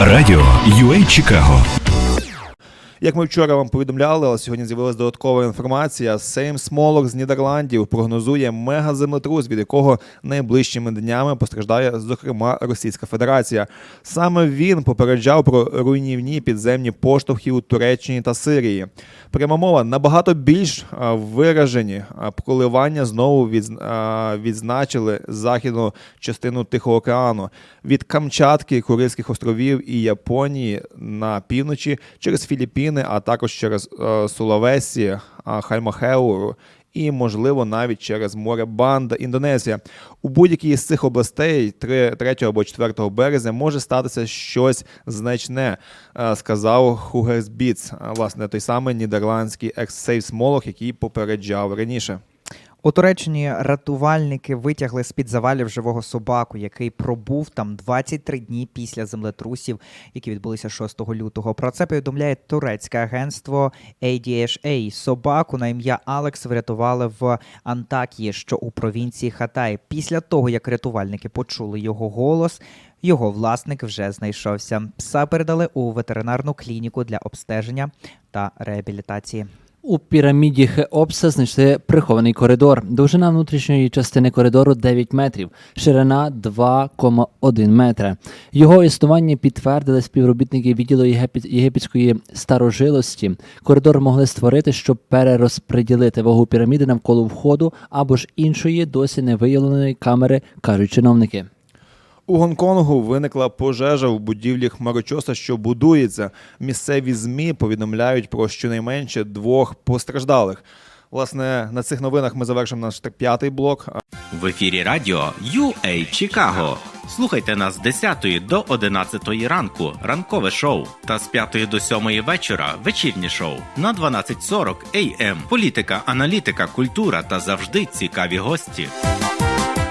Радіо UA Чикаго. Як ми вчора вам повідомляли, але сьогодні з'явилася додаткова інформація. Сейм Смолок з Нідерландів прогнозує мегаземлетрус, від якого найближчими днями постраждає, зокрема, Російська Федерація. Саме він попереджав про руйнівні підземні поштовхи у Туреччині та Сирії. Пряма мова набагато більш виражені коливання знову відз- відзначили західну частину Тихого океану від Камчатки, Курильських островів і Японії на півночі через Філіппіни, а також через е, Сулавесі, а, Хальмахеуру. І, можливо, навіть через море Банда, Індонезія. У будь-якій з цих областей 3, 3 або 4 березня може статися щось значне, е, сказав Хугес Біц, е, власне, той самий нідерландський екс сейсмолог який попереджав раніше. У Туреччині рятувальники витягли з-під завалів живого собаку, який пробув там 23 дні після землетрусів, які відбулися 6 лютого. Про це повідомляє турецьке агентство ADHA. Собаку на ім'я Алекс врятували в Антакії, що у провінції Хатай. Після того, як рятувальники почули його голос, його власник вже знайшовся. Пса передали у ветеринарну клініку для обстеження та реабілітації. У піраміді Хеопса знайшли прихований коридор. Довжина внутрішньої частини коридору 9 метрів, ширина 2,1 метра. Його існування підтвердили співробітники відділу єгипетської старожилості. Коридор могли створити, щоб перерозподілити вагу піраміди навколо входу або ж іншої досі не виявленої камери, кажуть чиновники. У Гонконгу виникла пожежа в будівлі хмарочоса, що будується. Місцеві змі повідомляють про щонайменше двох постраждалих. Власне, на цих новинах ми завершимо наш п'ятий блок. В ефірі радіо UA Чикаго. Слухайте нас з 10 до 11 ранку, ранкове шоу, та з 5 до 7 вечора вечірнє шоу на 12.40 AM. Політика, аналітика, культура та завжди цікаві гості.